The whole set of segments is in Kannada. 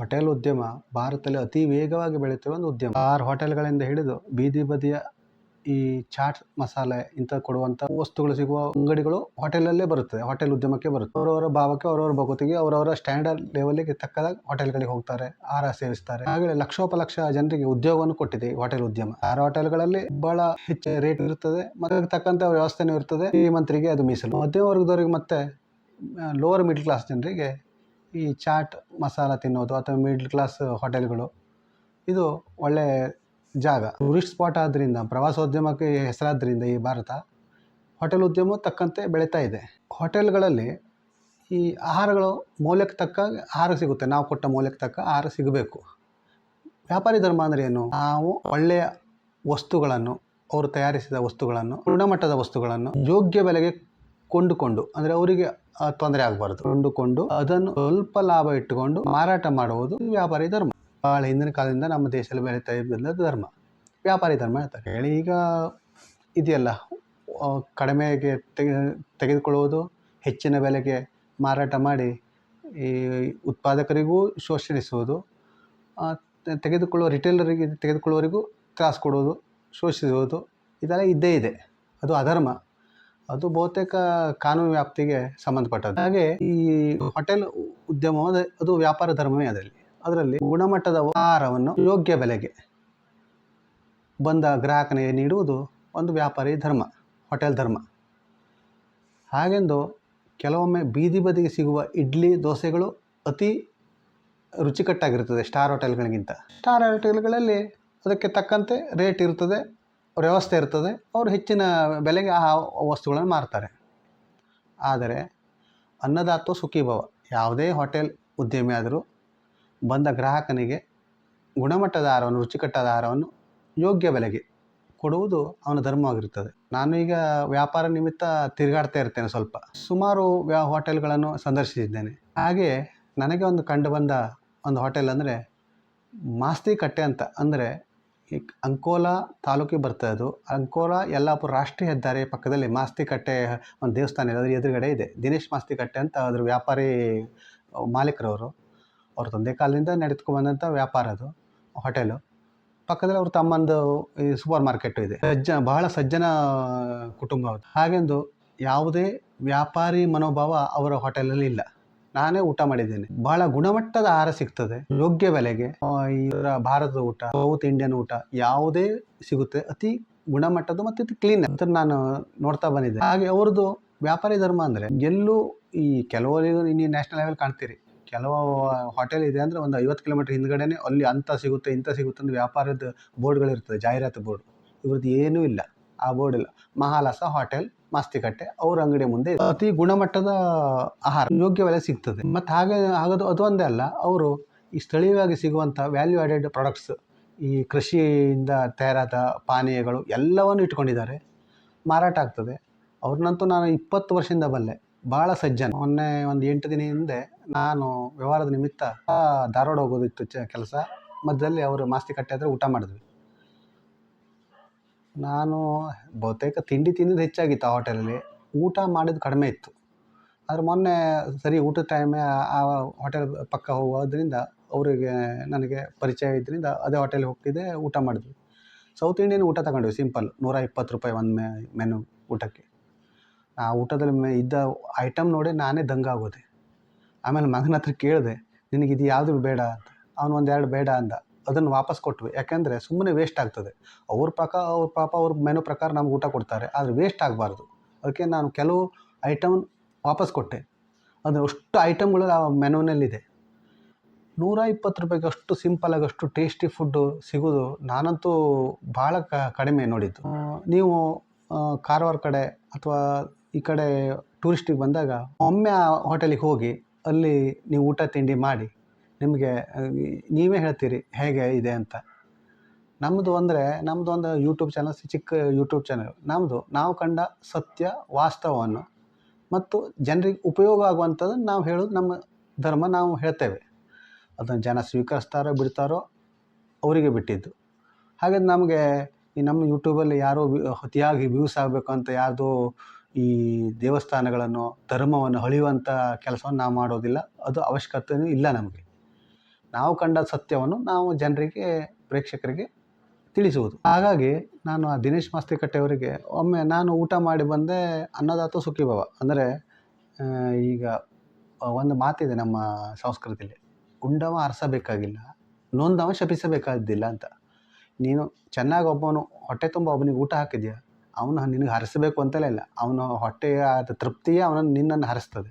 ಹೋಟೆಲ್ ಉದ್ಯಮ ಭಾರತದಲ್ಲಿ ಅತಿ ವೇಗವಾಗಿ ಬೆಳೆಯುತ್ತಿರುವ ಒಂದು ಉದ್ಯಮ. ಆರು ಹೋಟೆಲ್ಗಳಿಂದ ಹಿಡಿದು ಬೀದಿ ಬದಿಯ ಈ ಚಾಟ್ ಮಸಾಲೆ ಇಂಥ ಕೊಡುವಂಥ ವಸ್ತುಗಳು ಸಿಗುವ ಅಂಗಡಿಗಳು ಹೋಟೆಲಲ್ಲೇ ಬರುತ್ತದೆ ಹೋಟೆಲ್ ಉದ್ಯಮಕ್ಕೆ ಬರುತ್ತೆ. ಅವರವರ ಭಾವಕ್ಕೆ, ಅವರವರ ಭಗವತಿಗೆ, ಅವರವರ ಸ್ಟ್ಯಾಂಡರ್ಡ್ ಲೆವೆಲ್ಗೆ ತಕ್ಕದಾಗಿ ಹೋಟೆಲ್ಗಳಿಗೆ ಹೋಗ್ತಾರೆ, ಆಹಾರ ಸೇವಿಸ್ತಾರೆ. ಹಾಗೆ ಲಕ್ಷೋಪಲಕ್ಷ ಜನರಿಗೆ ಉದ್ಯೋಗವನ್ನು ಕೊಟ್ಟಿದೆ ಹೋಟೆಲ್ ಉದ್ಯಮ. ಆರು ಹೋಟೆಲ್ಗಳಲ್ಲಿ ಬಹಳ ಹೆಚ್ಚು ರೇಟ್ ಇರುತ್ತದೆ ಮತ್ತೆ ಅವ್ರ ವ್ಯವಸ್ಥೆನೂ ಇರ್ತದೆ. ಶ್ರೀಮಂತರಿಗೆ ಅದು ಮೀಸಲು. ಮಧ್ಯಮ ವರ್ಗದವರಿಗೆ ಮತ್ತೆ ಲೋವರ್ ಮಿಡ್ಲ್ ಕ್ಲಾಸ್ ಜನರಿಗೆ ಈ ಚಾಟ್ ಮಸಾಲ ತಿನ್ನೋದು ಅಥವಾ ಮಿಡ್ಲ್ ಕ್ಲಾಸ್ ಹೋಟೆಲ್ಗಳು, ಇದು ಒಳ್ಳೆ ಜಾಗ. ಟೂರಿಸ್ಟ್ ಸ್ಪಾಟ್ ಆದ್ದರಿಂದ ಪ್ರವಾಸೋದ್ಯಮಕ್ಕೆ ಹೆಸರಾದ್ದರಿಂದ ಈ ಭಾರತ ಹೋಟೆಲ್ ಉದ್ಯಮ ತಕ್ಕಂತೆ ಬೆಳೀತಾ ಇದೆ. ಹೋಟೆಲ್ಗಳಲ್ಲಿ ಈ ಆಹಾರಗಳು ಮೌಲ್ಯಕ್ಕೆ ತಕ್ಕ ಆಹಾರ ಸಿಗುತ್ತೆ. ನಾವು ಕೊಟ್ಟ ಮೌಲ್ಯಕ್ಕೆ ತಕ್ಕ ಆಹಾರ ಸಿಗಬೇಕು. ವ್ಯಾಪಾರಿ ಧರ್ಮ ಅಂದರೆ ಏನು? ನಾವು ಒಳ್ಳೆಯ ವಸ್ತುಗಳನ್ನು, ಅವರು ತಯಾರಿಸಿದ ವಸ್ತುಗಳನ್ನು, ಗುಣಮಟ್ಟದ ವಸ್ತುಗಳನ್ನು, ಯೋಗ್ಯ ಬೆಲೆಗೆ ಕೊಂಡುಕೊಂಡು, ಅಂದರೆ ಅವರಿಗೆ ತೊಂದರೆ ಆಗಬಾರ್ದು. ಕೊಂಡುಕೊಂಡು, ಅದನ್ನು ಸ್ವಲ್ಪ ಲಾಭ ಇಟ್ಟುಕೊಂಡು ಮಾರಾಟ ಮಾಡುವುದು ವ್ಯಾಪಾರಿ ಧರ್ಮ. ಭಾಳ ಹಿಂದಿನ ಕಾಲದಿಂದ ನಮ್ಮ ದೇಶದಲ್ಲಿ ಬೆಳೀತಾ ಇದ್ದ ಧರ್ಮ. ವ್ಯಾಪಾರಿ ಧರ್ಮ ಹೇಳ್ತಾರೆ ಹೇಳಿ, ಈಗ ಇದೆಯಲ್ಲ ಕಡಿಮೆಗೆ ತೆಗೆ, ತೆಗೆದುಕೊಳ್ಳುವುದು, ಹೆಚ್ಚಿನ ಬೆಲೆಗೆ ಮಾರಾಟ ಮಾಡಿ, ಈ ಉತ್ಪಾದಕರಿಗೂ ಶೋಷಣಿಸುವುದು ತೆಗೆದುಕೊಳ್ಳುವ, ರಿಟೇಲರಿಗೆ ತೆಗೆದುಕೊಳ್ಳುವವರಿಗೂ ತ್ರಾಸು ಕೊಡುವುದು, ಶೋಷಿಸುವುದು, ಇದೆಲ್ಲ ಇದ್ದೇ ಇದೆ. ಅದು ಅಧರ್ಮ. ಅದು ಬಹುತೇಕ ಕಾನೂನು ವ್ಯಾಪ್ತಿಗೆ ಸಂಬಂಧಪಟ್ಟದ್ದು. ಹಾಗೆ ಈ ಹೋಟೆಲ್ ಉದ್ಯಮ ಅದು- ವ್ಯಾಪಾರ ಧರ್ಮವೇ ಅದರಲ್ಲಿ. ಅದರಲ್ಲಿ ಗುಣಮಟ್ಟದ ಆಹಾರವನ್ನು ಯೋಗ್ಯ ಬೆಲೆಗೆ ಬಂದ ಗ್ರಾಹಕನಿಗೆ ನೀಡುವುದು ಒಂದು ವ್ಯಾಪಾರಿ ಧರ್ಮ, ಹೋಟೆಲ್ ಧರ್ಮ. ಹಾಗೆಂದು ಕೆಲವೊಮ್ಮೆ ಬೀದಿ ಬದಿಗೆ ಸಿಗುವ ಇಡ್ಲಿ, ದೋಸೆಗಳು ಅತಿ ರುಚಿಕಟ್ಟಾಗಿರುತ್ತದೆ ಸ್ಟಾರ್ ಹೋಟೆಲ್ಗಳಿಗಿಂತ. ಸ್ಟಾರ್ ಹೋಟೆಲ್ಗಳಲ್ಲಿ ಅದಕ್ಕೆ ತಕ್ಕಂತೆ ರೇಟ್ ಇರ್ತದೆ ವ್ಯವಸ್ಥೆ ಇರ್ತದೆ. ಅವರು ಹೆಚ್ಚಿನ ಬೆಲೆಗೆ ಆ ವಸ್ತುಗಳನ್ನು ಮಾರ್ತಾರೆ. ಆದರೆ ಅನ್ನದಾತೋ ಸುಖೀಭವ ಯಾವುದೇ ಹೋಟೆಲ್ ಉದ್ಯಮಿ ಆದರೂ ಬಂದ ಗ್ರಾಹಕನಿಗೆ ಗುಣಮಟ್ಟದ ಆಹಾರವನ್ನು, ರುಚಿಕಟ್ಟದ ಆಹಾರವನ್ನು ಯೋಗ್ಯ ಬೆಲೆಗೆ ಕೊಡುವುದು ಅವನ ಧರ್ಮವಾಗಿರುತ್ತದೆ. ನಾನು ಈಗ ವ್ಯಾಪಾರ ನಿಮಿತ್ತ ತಿರುಗಾಡ್ತಾ ಇರ್ತೇನೆ ಸ್ವಲ್ಪ. ಸುಮಾರು ವ್ಯಾ ಹೋಟೆಲ್ಗಳನ್ನು ಸಂದರ್ಶಿಸಿದ್ದೇನೆ. ಹಾಗೆ ನನಗೆ ಒಂದು ಕಂಡು ಬಂದ ಒಂದು ಹೋಟೆಲ್ ಅಂದರೆ ಮಾಸ್ತಿ ಕಟ್ಟೆ ಅಂತ. ಅಂದರೆ ಈ ಅಂಕೋಲಾ ತಾಲೂಕಿಗೆ ಬರ್ತಾ ಅದು ಅಂಕೋಲಾ, ಯಲ್ಲಾಪುರ ರಾಷ್ಟ್ರೀಯ ಹೆದ್ದಾರಿ ಪಕ್ಕದಲ್ಲಿ ಮಾಸ್ತಿಕಟ್ಟೆ ಒಂದು ದೇವಸ್ಥಾನ ಇದೆ ಅದ್ರ ಎದುರುಗಡೆ ಇದೆ. ದಿನೇಶ್ ಮಾಸ್ತಿಕಟ್ಟೆ ಅಂತ ಅದ್ರ ವ್ಯಾಪಾರಿ ಮಾಲೀಕರವರು. ಅವ್ರ ತಂದೆ ಕಾಲದಿಂದ ನಡೆದುಕೊಂಡು ಬಂದಂಥ ವ್ಯಾಪಾರ ಅದು, ಹೋಟೆಲು. ಪಕ್ಕದಲ್ಲಿ ಅವ್ರ ತಮ್ಮಂದು ಈ ಸೂಪರ್ ಮಾರ್ಕೆಟು ಇದೆ. ಸಜ್ಜ, ಬಹಳ ಸಜ್ಜನ ಕುಟುಂಬ ಹಾಗೆಂದು ಯಾವುದೇ ವ್ಯಾಪಾರಿ ಮನೋಭಾವ ಅವರ ಹೋಟೆಲಲ್ಲಿ ಇಲ್ಲ. ನಾನೇ ಊಟ ಮಾಡಿದ್ದೇನೆ. ಬಹಳ ಗುಣಮಟ್ಟದ ಆಹಾರ ಸಿಗ್ತದೆ. ಯೋಗ್ಯ ಬೆಲೆಗೆ. ಆ, ಇವರ ಭಾರತದ ಊಟ ಸೌತ್ ಇಂಡಿಯನ್ ಊಟ ಯಾವುದೇ ಸಿಗುತ್ತೆ. ಅತಿ ಗುಣಮಟ್ಟದ್ದು ಮತ್ತು ಕ್ಲೀನ್ ಅಂತ ನಾನು ನೋಡ್ತಾ ಬಂದಿದ್ದೆ. ಹಾಗೆ ಅವ್ರದ್ದು ವ್ಯಾಪಾರಿ ಧರ್ಮ ಅಂದರೆ ಎಲ್ಲೂ ಈ ಕೆಲವರಿಗೆ ನೀವು ನ್ಯಾಷನಲ್ ಲೆವೆಲ್ ಕಾಣ್ತೀರಿ. ಕೆಲವು ಹೋಟೆಲ್ ಇದೆ ಅಂದರೆ ಒಂದು ಐವತ್ತು ಕಿಲೋಮೀಟರ್ ಹಿಂದ್ಗಡೆನೆ ಅಲ್ಲಿ ಅಂತ ಸಿಗುತ್ತೆ ಇಂಥ ಸಿಗುತ್ತೆ ಅಂತ ವ್ಯಾಪಾರದ ಬೋರ್ಡ್ಗಳಿರ್ತದೆ ಜಾಹೀರಾತು ಬೋರ್ಡ್ ಇವ್ರದ್ದು ಏನೂ ಇಲ್ಲ. ಆ ಬೋರ್ಡ್ ಮಹಾಲಾಸ ಹೋಟೆಲ್ ಮಾಸ್ತಿಕಟ್ಟೆ, ಅವ್ರ ಅಂಗಡಿ ಮುಂದೆ. ಅತಿ ಗುಣಮಟ್ಟದ ಆಹಾರ ಯೋಗ್ಯ ಬೆಲೆ ಸಿಗ್ತದೆ. ಮತ್ತು ಹಾಗೆ ಆಗೋದು ಅದು ಒಂದೇ ಅಲ್ಲ, ಅವರು ಈ ಸ್ಥಳೀಯವಾಗಿ ಸಿಗುವಂಥ ವ್ಯಾಲ್ಯೂ ಆಡೆಡ್ ಪ್ರಾಡಕ್ಟ್ಸ್ ಈ ಕೃಷಿಯಿಂದ ತಯಾರಾದ ಪಾನೀಯಗಳು ಎಲ್ಲವನ್ನು ಇಟ್ಕೊಂಡಿದ್ದಾರೆ. ಮಾರಾಟ ಆಗ್ತದೆ. ಅವ್ರನ್ನಂತೂ ನಾನು ಇಪ್ಪತ್ತು ವರ್ಷದಿಂದ ಬಲ್ಲೆ. ಭಾಳ ಸಜ್ಜನ. ಮೊನ್ನೆ ಒಂದು ಎಂಟು ದಿನ ಹಿಂದೆ ನಾನು ವ್ಯವಹಾರದ ನಿಮಿತ್ತ ಧಾರವಾಡ ಹೋಗೋದಿತ್ತು ಚ, ಕೆಲಸ. ಮಧ್ಯದಲ್ಲಿ ಅವರು ಮಾಸ್ತಿ ಕಟ್ಟೆ ಹತ್ರ ಊಟ ಮಾಡಿದ್ವಿ. ನಾನು ಬಹುತೇಕ ತಿಂಡಿ ತಿಂದಿದ್ದು ಹೆಚ್ಚಾಗಿತ್ತು ಆ ಹೋಟೆಲಲ್ಲಿ ಊಟ ಮಾಡಿದ್ದು ಕಡಿಮೆ ಇತ್ತು. ಆದರೆ ಮೊನ್ನೆ ಸರಿ ಊಟದ ಟೈಮೇ ಆ ಹೋಟೆಲ್ ಪಕ್ಕ ಹೋಗೋದ್ರಿಂದ ಅವರಿಗೆ ನನಗೆ ಪರಿಚಯ ಇದ್ದರಿಂದ ಅದೇ ಹೋಟೆಲ್ಗೆ ಹೋಗ್ತಿದ್ದೆ, ಊಟ ಮಾಡಿದ್ವಿ. ಸೌತ್ ಇಂಡಿಯನ್ ಊಟ ತಗೊಂಡ್ವಿ ಸಿಂಪಲ್ ನೂರ ಇಪ್ಪತ್ತು ರೂಪಾಯಿ ಒಂದು ಮೆ ಮೆನು ಊಟಕ್ಕೆ. ಆ ಊಟದಲ್ಲಿ ಮೆ, ಇದ್ದ ಐಟಮ್ ನೋಡಿ ನಾನೇ ದಂಗಾಗೋದೆ. ಆಮೇಲೆ ಮಗನ ಹತ್ರ ಕೇಳಿದೆ ನಿನಗೆ ಇದು ಯಾವುದು ಬೇಡ ಅಂತ. ಅವನು ಒಂದೆರಡು ಬೇಡ ಅಂದ. ಅದನ್ನು ವಾಪಸ್ ಕೊಟ್ವಿ. ಯಾಕೆಂದರೆ ಸುಮ್ಮನೆ ವೇಸ್ಟ್ ಆಗ್ತದೆ. ಅವ್ರ ಪ್ರಕಾರ ಅವ್ರ ಪಾಪ ಅವ್ರ ಮೆನು ಪ್ರಕಾರ ನಮ್ಗೆ ಊಟ ಕೊಡ್ತಾರೆ. ಆದರೆ ವೇಸ್ಟ್ ಆಗಬಾರ್ದು. ಅದಕ್ಕೆ ನಾನು ಕೆಲವು ಐಟಮ್ ವಾಪಸ್ ಕೊಟ್ಟೆ. ಅದು ಅಷ್ಟು ಐಟಮ್ಗಳು ಆ ಮೆನುನಲ್ಲಿದೆ ನೂರ ಇಪ್ಪತ್ತು ರೂಪಾಯಿಗೆ ಅಷ್ಟು ಸಿಂಪಲಾಗಿ ಅಷ್ಟು ಟೇಸ್ಟಿ ಫುಡ್ಡು ಸಿಗೋದು ನಾನಂತೂ ಭಾಳ ಕ ಕಡಿಮೆ ನೋಡಿದ್ದು. ನೀವು ಕಾರವಾರ ಕಡೆ ಅಥವಾ ಈ ಕಡೆ ಟೂರಿಸ್ಟಿಗೆ ಬಂದಾಗ ಒಮ್ಮೆ ಆ ಹೋಟೆಲಿಗೆ ಹೋಗಿ ಅಲ್ಲಿ ನೀವು ಊಟ ತಿಂಡಿ ಮಾಡಿ. ನಿಮಗೆ ನೀವೇ ಹೇಳ್ತೀರಿ ಹೇಗೆ ಇದೆ ಅಂತ. ನಮ್ಮದು ಅಂದರೆ ನಮ್ಮದು ಒಂದು ಯೂಟ್ಯೂಬ್ ಚಾನಲ್ ಚಿಕ್ಕ ಯೂಟ್ಯೂಬ್ ಚಾನಲ್ ನಮ್ಮದು ನಾವು ಕಂಡ ಸತ್ಯ, ವಾಸ್ತವವನ್ನು ಮತ್ತು ಜನರಿಗೆ ಉಪಯೋಗ ಆಗುವಂಥದ್ದನ್ನು ನಾವು ಹೇಳೋದು ನಮ್ಮ ಧರ್ಮ ನಾವು ಹೇಳ್ತೇವೆ. ಅದನ್ನು ಜನ ಸ್ವೀಕರಿಸ್ತಾರೋ, ಬಿಡ್ತಾರೋ, ಅವರಿಗೆ ಬಿಟ್ಟಿದ್ದು. ಹಾಗೆ ನಮಗೆ ಈ ನಮ್ಮ ಯೂಟ್ಯೂಬಲ್ಲಿ ಯಾರೋ ಅತಿಯಾಗಿ ವ್ಯೂಸ್ ಆಗಬೇಕು ಅಂತ ಯಾರ್ದೋ ಈ ದೇವಸ್ಥಾನಗಳನ್ನು, ಧರ್ಮವನ್ನು ಅಳಿಯುವಂಥ ಕೆಲಸವನ್ನು ನಾವು ಮಾಡೋದಿಲ್ಲ. ಅದು ಅವಶ್ಯಕತೆಯೂ ಇಲ್ಲ ನಮಗೆ. ನಾವು ಕಂಡ ಸತ್ಯವನ್ನು ನಾವು ಜನರಿಗೆ, ಪ್ರೇಕ್ಷಕರಿಗೆ ತಿಳಿಸುವುದು. ಹಾಗಾಗಿ ನಾನು ಆ ದಿನೇಶ್ ಮಾಸ್ತಿಕಟ್ಟೆಯವರಿಗೆ, ಒಮ್ಮೆ ನಾನು ಊಟ ಮಾಡಿ ಬಂದೆ ಅನ್ನದಾತ ಸುಖೀಭವ ಅಂದರೆ ಈಗ ಒಂದು ಮಾತಿದೆ ನಮ್ಮ ಸಂಸ್ಕೃತಿಯಲ್ಲಿ ಉಂಡವ ಹರಸಬೇಕಾಗಿಲ್ಲ ನೊಂದವ ಶಪಿಸಬೇಕಾದ್ದಿಲ್ಲ ಅಂತ. ನೀನು ಚೆನ್ನಾಗಿ ಒಬ್ಬನು ಹೊಟ್ಟೆ ತುಂಬ ಒಬ್ಬನಿಗೆ ಊಟ ಹಾಕಿದ್ಯಾ? ಅವನು ನಿನಗೆ ಹರಿಸಬೇಕು ಅಂತಲೇ ಇಲ್ಲ. ಅವನ ಹೊಟ್ಟೆಯ ತೃಪ್ತಿಯೇ ಅವನನ್ನು ನಿನ್ನನ್ನು ಹರಿಸ್ತದೆ.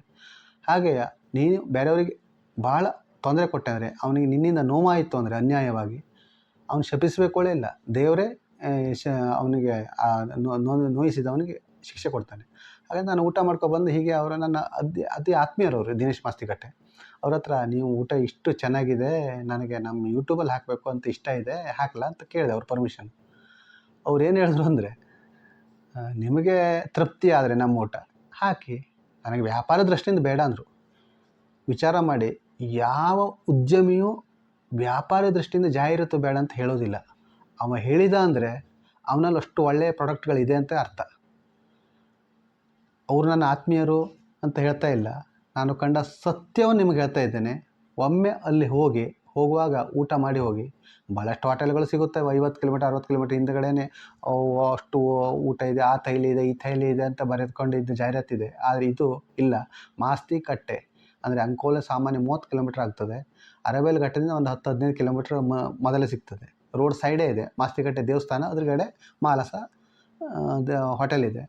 ಹಾಗೆಯೇ ನೀನು ಬೇರೆಯವರಿಗೆ ಭಾಳ ತೊಂದರೆ ಕೊಟ್ಟೆ ಅಂದರೆ ಅವನಿಗೆ ನಿನ್ನಿಂದ ನೋವಾಯಿತು ಅಂದರೆ ಅನ್ಯಾಯವಾಗಿ, ಅವನು ಶಪಿಸಬೇಕು ಇಲ್ಲ. ದೇವರೇ ಶ, ಅವನಿಗೆ ಆ ನೋಯಿಸಿದವನಿಗೆ ಶಿಕ್ಷೆ ಕೊಡ್ತಾನೆ. ಹಾಗೆ ನಾನು ಊಟ ಮಾಡ್ಕೊಬಂದು ಹೀಗೆ ಅವರ ನನ್ನ ಅತಿ ಅತಿ ಆತ್ಮೀಯರವರು, ದಿನೇಶ್ ಮಾಸ್ತಿಕಟ್ಟೆ. ಅವ್ರ ಹತ್ರ, ನೀವು ಊಟ ಇಷ್ಟು ಚೆನ್ನಾಗಿದೆ, ನನಗೆ ನಮ್ಮ ಯೂಟ್ಯೂಬಲ್ಲಿ ಹಾಕಬೇಕು ಅಂತ ಇಷ್ಟ ಇದೆ ಹಾಕಲ್ಲ ಅಂತ ಕೇಳಿದೆ ಅವ್ರ ಪರ್ಮಿಷನ್ ಅವ್ರು ಏನು ಹೇಳಿದ್ರು ಅಂದರೆ ನಿಮಗೆ ತೃಪ್ತಿ ಆದರೆ ನಮ್ಮ ಊಟ, ಹಾಕಿ, ನನಗೆ ವ್ಯಾಪಾರ ದೃಷ್ಟಿಯಿಂದ ಬೇಡ ಅಂದರು. ವಿಚಾರ ಮಾಡಿ ಯಾವ ಉದ್ಯಮಿಯೂ ವ್ಯಾಪಾರ ದೃಷ್ಟಿಯಿಂದ ಜಾಹೀರಾತು ಬೇಡ ಅಂತ ಹೇಳೋದಿಲ್ಲ. ಅವ ಹೇಳಿದ ಅಂದರೆ ಅವನಲ್ಲಿ ಅಷ್ಟು ಒಳ್ಳೆಯ ಪ್ರಾಡಕ್ಟ್ಗಳಿದೆ ಅಂತ ಅರ್ಥ. ಅವರು ನನ್ನ ಆತ್ಮೀಯರು ಅಂತ ಹೇಳ್ತಾ ಇಲ್ಲ. ನಾನು ಕಂಡ ಸತ್ಯವನ್ನು ನಿಮಗೆ ಹೇಳ್ತಾ ಇದ್ದೇನೆ. ಒಮ್ಮೆ ಅಲ್ಲಿ ಹೋಗಿ, ಹೋಗುವಾಗ ಊಟ ಮಾಡಿ ಹೋಗಿ ಭಾಳಷ್ಟು ಹೋಟೆಲ್ಗಳು ಸಿಗುತ್ತವೆ ಐವತ್ತು ಕಿಲೋಮೀಟರ್, ಅರವತ್ತು ಕಿಲೋಮೀಟರ್ ಹಿಂದ್ಗಡೆನೇ ಅಷ್ಟು ಊಟ ಇದೆ, ಆ ತೈಲಿ ಇದೆ, ಈ ತೈಲಿ ಇದೆ ಅಂತ ಬರೆದುಕೊಂಡಿದ್ದ ಜಾಹೀರಾತಿದೆ. ಆದರೆ ಇದು ಇಲ್ಲ. ಮಾಸ್ತಿ ಕಟ್ಟೆ. ಅಂದರೆ ಅಂಕೋಲ ಸಾಮಾನ್ಯ ಮೂವತ್ತು ಕಿಲೋಮೀಟರ್ ಆಗ್ತದೆ. ಅರಬೇಲ್ ಘಟ್ಟದಿಂದ ಒಂದು ಹತ್ತು, ಹದಿನೈದು ಕಿಲೋಮೀಟ್ರ್ ಮ, ಮೊದಲೇ ಸಿಗ್ತದೆ. ರೋಡ್ ಸೈಡೇ ಇದೆ. ಮಾಸ್ತಿಕಟ್ಟೆ ದೇವಸ್ಥಾನ ಅದ್ರಗಡೆ ಮಾಲಸ ಹೋಟೆಲ್ ಇದೆ.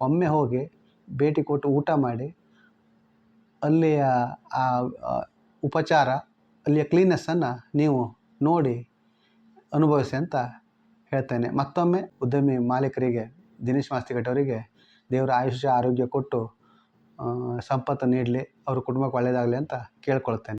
ಒಮ್ಮೆ ಹೋಗಿ ಭೇಟಿ ಕೊಟ್ಟು ಊಟ ಮಾಡಿ, ಅಲ್ಲಿಯ, ಆ ಉಪಚಾರ, ಅಲ್ಲಿಯ ಕ್ಲೀನೆಸ್ಸನ್ನು ನೀವು ನೋಡಿ ಅನುಭವಿಸಿ ಅಂತ ಹೇಳ್ತೇನೆ. ಮತ್ತೊಮ್ಮೆ ಉದ್ಯಮಿ ಮಾಲೀಕರಿಗೆ, ದಿನೇಶ್ ಮಾಸ್ತಿಕಟ್ಟವರಿಗೆ ದೇವರ ಆಯುಷ್ಯ, ಆರೋಗ್ಯ ಕೊಟ್ಟು ಸಂಪತ್ತು ನೀಡಲಿ ಅವ್ರ ಕುಟುಂಬಕ್ಕೆ ಒಳ್ಳೆಯದಾಗಲಿ ಅಂತ ಕೇಳ್ಕೊಳ್ತೇನೆ.